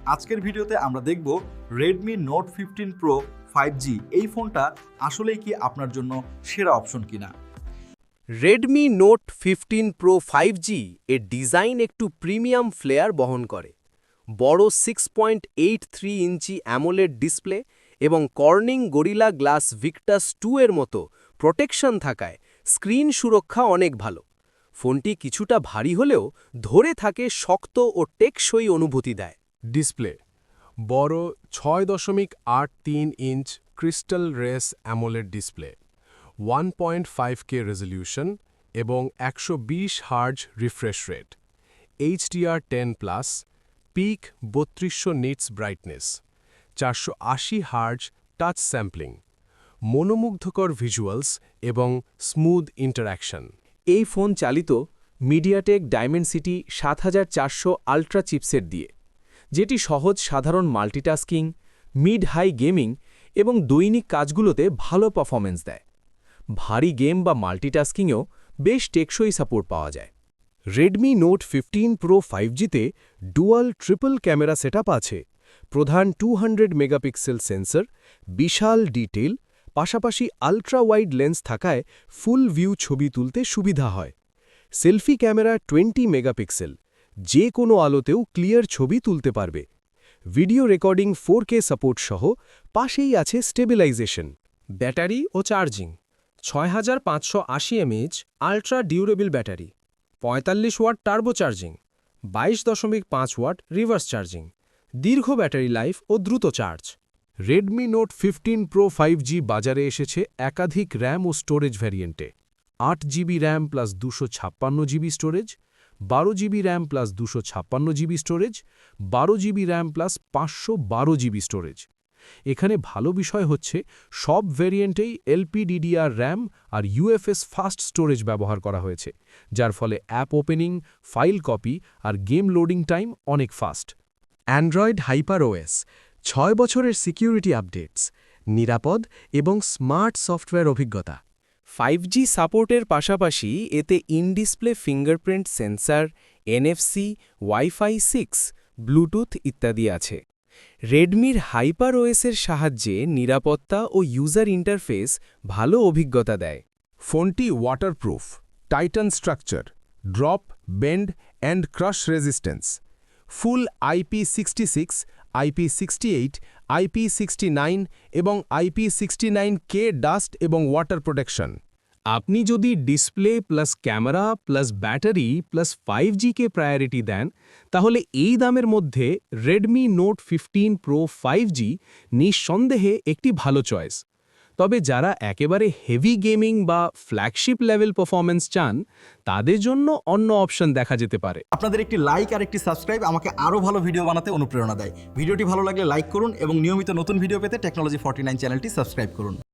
আজকের ভিডিওতে আমরা দেখব Redmi note fifteen pro five G এই ফোনটা আসলেই কি আপনার জন্য সেরা অপশন কিনা? Redmi note fifteen pro five G এর ডিজাইন একটু প্রিমিয়াম ফ্লেয়ার বহন করে। বড় six point eight three inch AMOLED display এবং Corning Gorilla Glass Victus two এর মতো প্রোটেকশন থাকায় স্ক্রিন সুরক্ষা অনেক ভালো। ফোনটি কিছুটা ভারী হলেও ধরে থাকে শক্ত ও টেকসই অনুভূতি দেয়। ডিসপ্লে। বড় ছয় দশমিক আট তিন inch crystal res AMOLED display, one point five K resolution এবং একশো বিশ hertz refresh rate, HDR ten plus, peak বত্রিশশো নিটস ব্রাইটনেস, চারশো আশি হার্জ টাচ স্যাম্পলিং, মনোমুগ্ধকর ভিজুয়ালস এবং স্মুথ ইন্টারঅ্যাকশন। এই ফোন চালিত মিডিয়াটেক ডায়মেনসিটি সাত হাজার চারশো আল্ট্রা চিপসেট দিয়ে যেটি সহজ সাধারণ মাল্টিটাস্কিং, মিড হাই গেমিং এবং দৈনিক কাজগুলোতে ভালো পারফরমেন্স দেয়। ভারী গেম বা মাল্টিটাস্কিংয়েও বেশ টেকসই সাপোর্ট পাওয়া যায়। Redmi note fifteen pro five জিতে ডুয়াল ট্রিপল ক্যামেরা সেটআপ আছে। প্রধান টু মেগাপিক্সেল সেন্সর, বিশাল ডিটেল পাশাপাশি আলট্রা ওয়াইড লেন্স থাকায় ফুল ভিউ ছবি তুলতে সুবিধা হয়। সেলফি ক্যামেরা টোয়েন্টি মেগাপিক্সেল যে কোনো আলোতেও ক্লিয়ার ছবি তুলতে পারবে। Video recording four K support সহ পাশেই আছে স্টেবিলাইজেশন, ব্যাটারি ও চার্জিং ছয় হাজার পাঁচশো আশি এমএইচ আল্ট্রা ডিউরেবল ব্যাটারি, পঁয়তাল্লিশ ওয়াট টার্বো চার্জিং, বাইশ দশমিক পাঁচ ওয়াট রিভার্স চার্জিং, দীর্ঘ ব্যাটারি লাইফ ও দ্রুত charge. Redmi note fifteen pro five বাজারে এসেছে একাধিক র্যাম ও স্টোরেজ ভ্যারিয়েন্টে। আট জিবি র্যাম প্লাস দুশো ছাপ্পান্ন জিবি স্টোরেজ বারো জিবি র্যাম প্লাস দুশো ছাপ্পান্ন জিবি স্টোরেজ, বারো জিবি র্যাম প্লাস পাঁচশো বারো জিবি স্টোরেজ। এখানে ভালো বিষয় হচ্ছে, সব ভেরিয়েন্টেই এলপিডিডিআর র্যাম আর ইউএফএস ফাস্ট স্টোরেজ ব্যবহার করা হয়েছে, যার ফলে অ্যাপ ওপেনিং, ফাইল কপি আর গেম লোডিং টাইম অনেক ফাস্ট। অ্যান্ড্রয়েড হাইপার ওএস, ছয় বছরের সিকিউরিটি আপডেটস, নিরাপদ এবং স্মার্ট সফটওয়্যার অভিজ্ঞতা। ফাইভ জি সাপোর্টের পাশাপাশি এতে in display fingerprint sensor NFC wifi six Bluetooth ইত্যাদি আছে। রেডমির হাইপার ওএসের সাহায্যে নিরাপত্তা ও ইউজার ইন্টারফেস ভালো অভিজ্ঞতা দেয়। ফোনটি waterproof titan structure drop bend and crash resistance full IP sixty six IP sixty eight IP sixty nine এবং আইপি সিক্সটি নাইন কে ডাস্ট এবং ওয়াটার প্রোটেকশন। আপনি যদি display plus camera plus battery plus five কে priority দেন, তাহলে এই দামের মধ্যে Redmi note fifteen pro five G নিঃসন্দেহে একটি ভালো চয়েস। তবে যারা একেবারে হেভি গেমিং বা ফ্ল্যাগশিপ লেভেল পারফরমেন্স চান, তাদের জন্য অন্য অপশন দেখা যেতে পারে। আপনাদের একটি লাইক আর একটি সাবস্ক্রাইব আমাকে আরও ভালো ভিডিও বানাতে অনুপ্রেরণা দেয়। ভিডিওটি ভালো লাগলে লাইক করুন এবং নিয়মিত নতুন ভিডিও পেতে টেকনোলজি ফর্টি চ্যানেলটি সাবস্ক্রাইব করুন।